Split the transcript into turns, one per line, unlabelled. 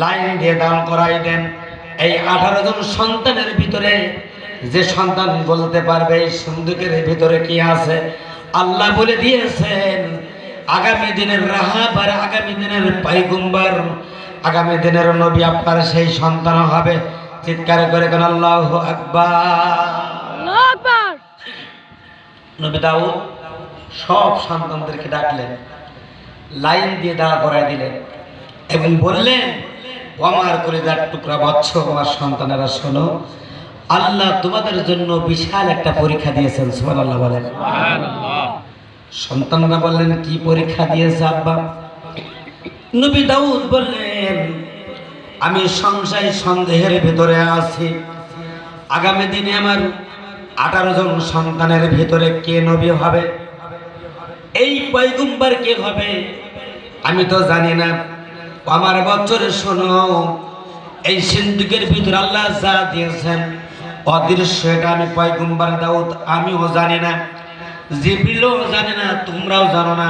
Line দিয়ে দান করাই দেন। এই আঠারো জন সন্তানের ভিতরে যে সন্তান বলতে পারবে এই সিন্ধুকের ভিতরে কি আছে? আল্লাহ বলে দিয়েছেন আগামী দিনের রাহাব আর আগামী দিনের পাইগুম্বার আগামী দিনের নবী আপনার সেই সন্তান হবে। চিৎকার করে কেন? আল্লাহ আকবার। নবী দাউদ সব সন্তানদেরকে ডাকলেন লাইন দিয়ে দাঁড়া করাই দিলেন এবং বললেন ও আমার করে যার টুকরা বচ্ছ আমার সন্তানেরা, শোনো। আল্লাহ তোমাদের জন্য বিশাল একটা পরীক্ষা দিয়েছেন সুমান আল্লাহ বলেন। সন্তানরা বললেন, কি পরীক্ষা দিয়েছে আব্বা? নবী দাউদ বললেন, আমি সংশয়, সন্দেহের ভিতরে আছি। আগামী দিনে আমার আঠারো জন সন্তানের ভিতরে কে নবী হবে? এই পয়গুম্বার কে হবে? আমি তো জানি না। আমার বছরে শোনো এই সিন্ধুকের ভিতরে আল্লাহ যা দিয়েছেন, অদৃশ্য এটা আমি পয়গুম্বার দাউদ, আমিও জানি না জিবিলও জানি না, তোমরাও জানো না।